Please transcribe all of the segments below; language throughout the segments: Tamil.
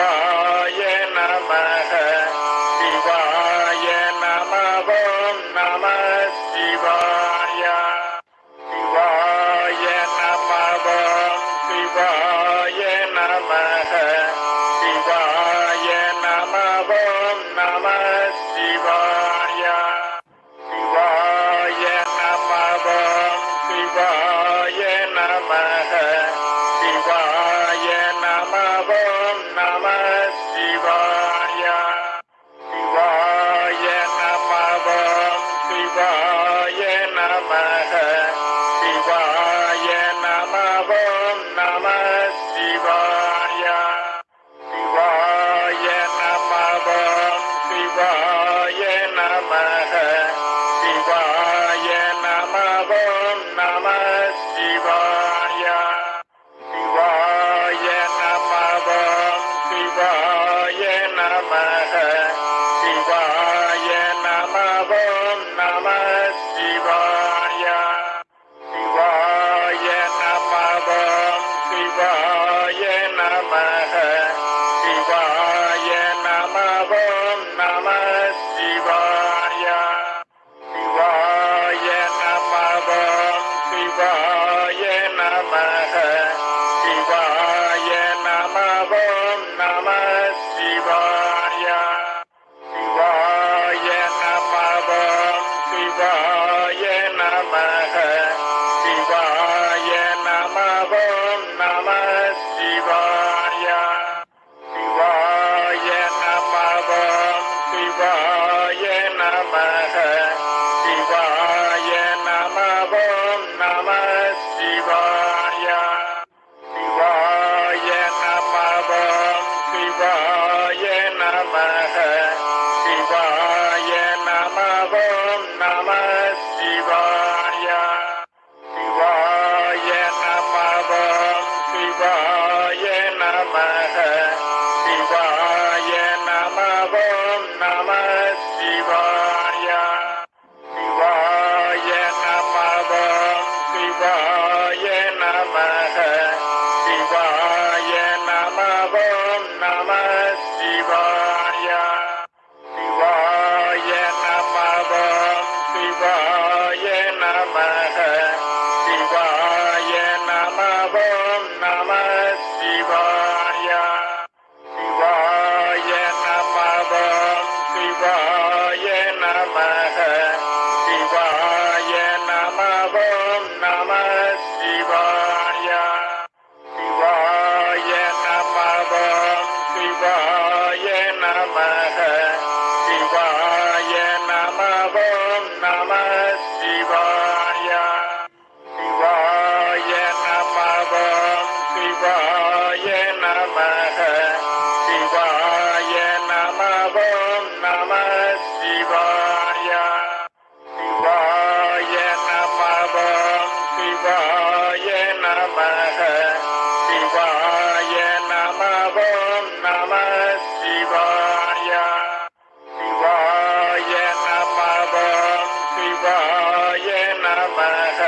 சிவாய நம சிவாய நம ஓம் நம சிவாய சிவாய நம ஓம் சிவாய நம சிவாய நம ஓம் நம சிவாய சிவாய நம ஓம் சிவாய நம มาสิวา Namah. Bye.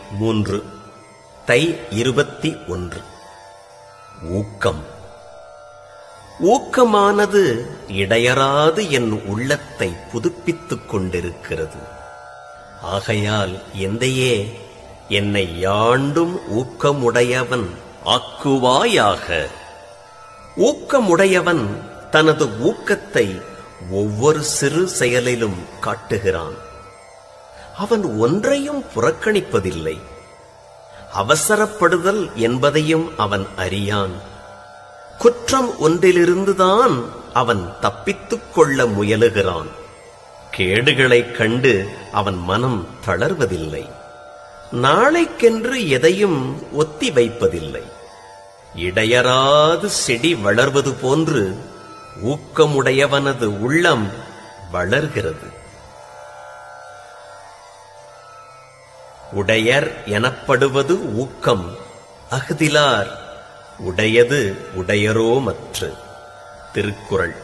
மூன்று. தை இருபத்தி ஒன்று. ஊக்கம். ஊக்கமானது இடையராது என் உள்ளத்தை புதுப்பித்துக் கொண்டிருக்கிறது. ஆகையால் எந்தையே என்னை யாண்டும் ஊக்கமுடையவன் ஆக்குவாயாக. ஊக்கமுடையவன் தனது ஊக்கத்தை ஒவ்வொரு சிறு செயலிலும் காட்டுகிறான். அவன் ஒன்றையும் புறக்கணிப்பதில்லை. அவசரப்படுதல் என்பதையும் அவன் அறியான். குற்றம் ஒன்றிலிருந்துதான் அவன் தப்பித்துக் கொள்ள முயலுகிறான். கேடுகளைக் கண்டு அவன் மனம் தளர்வதில்லை. நாளைக்கென்று எதையும் ஒத்தி வைப்பதில்லை. இடையறாது செடி வளர்வது போன்று ஊக்கமுடையவனது உள்ளம் வளர்கிறது. உடையர் எனப்படுவது ஊக்கம். அஃதிலார் உடையது உடையரோ மற்று Thirukkural.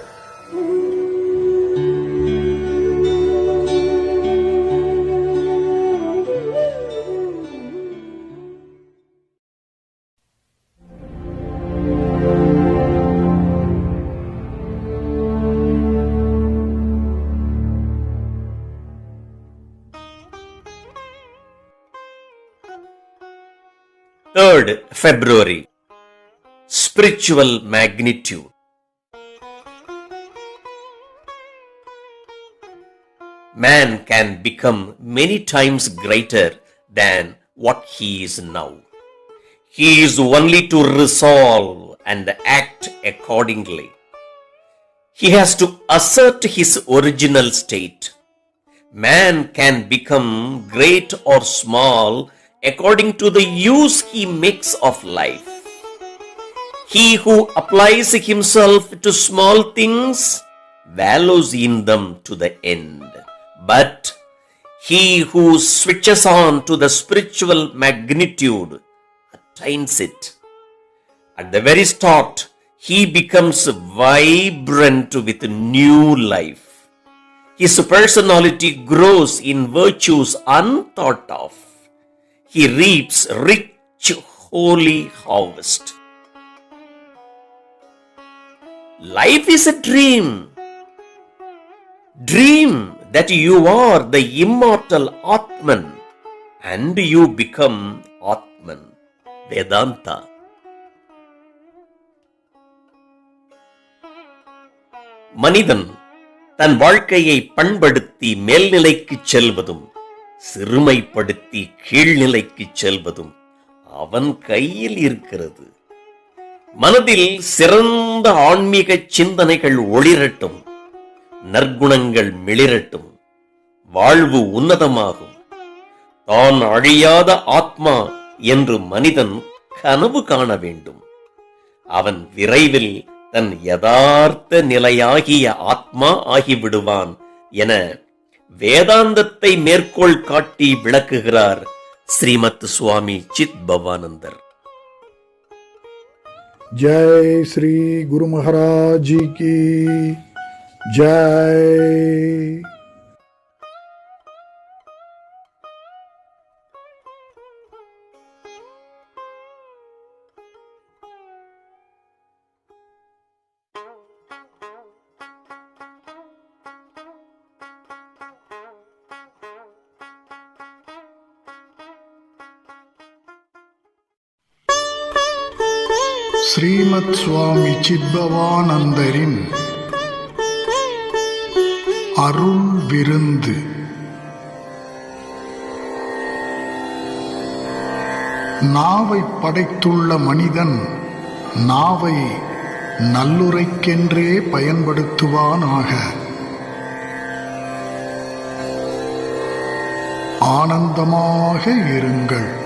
Third February Spiritual Magnitude Man can become many times greater than what he is now. He is only to resolve and act accordingly. He has to assert his original state. Man can become great or small according to the use he makes of life. He who applies himself to small things values in them to the end. But he who switches on to the spiritual magnitude attains it. At the very start, he becomes vibrant with new life. His personality grows in virtues unthought of. He reaps rich, holy harvest. Life is a dream. Dream that you are the immortal Atman and you become Atman. Vedanta. மனிதன் தன் வாழ்க்கையை பண்படுத்தி மேல்நிலைக்குச் செல்வதும் சிறுமைப்படுத்தி கீழ்நிலைக்கு செல்வதும் அவன் கையில் இருக்கிறது. மனதில் சிறந்த ஆன்மீக சிந்தனைகள் ஒளிரட்டும் நற்குணங்கள் மிளிரட்டும் வாழ்வு உன்னதமாகும். தான் அழியாத ஆத்மா என்று மனிதன் கனவு காண வேண்டும். அவன் விரைவில் தன் யதார்த்த நிலையாகிய ஆத்மா ஆகிவிடுவான் என வேதாந்தத்தை மேற்கோள் காட்டி விளக்குகிறார் ஸ்ரீமத் சுவாமி சித் பவானந்தர் जय श्री गुरु महाराज जी की जय ஸ்ரீமத் சுவாமி சித்பவானந்தரின் அருள் விருந்து. நாவை படைத்துள்ள மனிதன் நாவை நல்லுரைக்கென்றே பயன்படுத்துவானாக. ஆனந்தமாக இருங்கள்.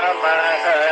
नमः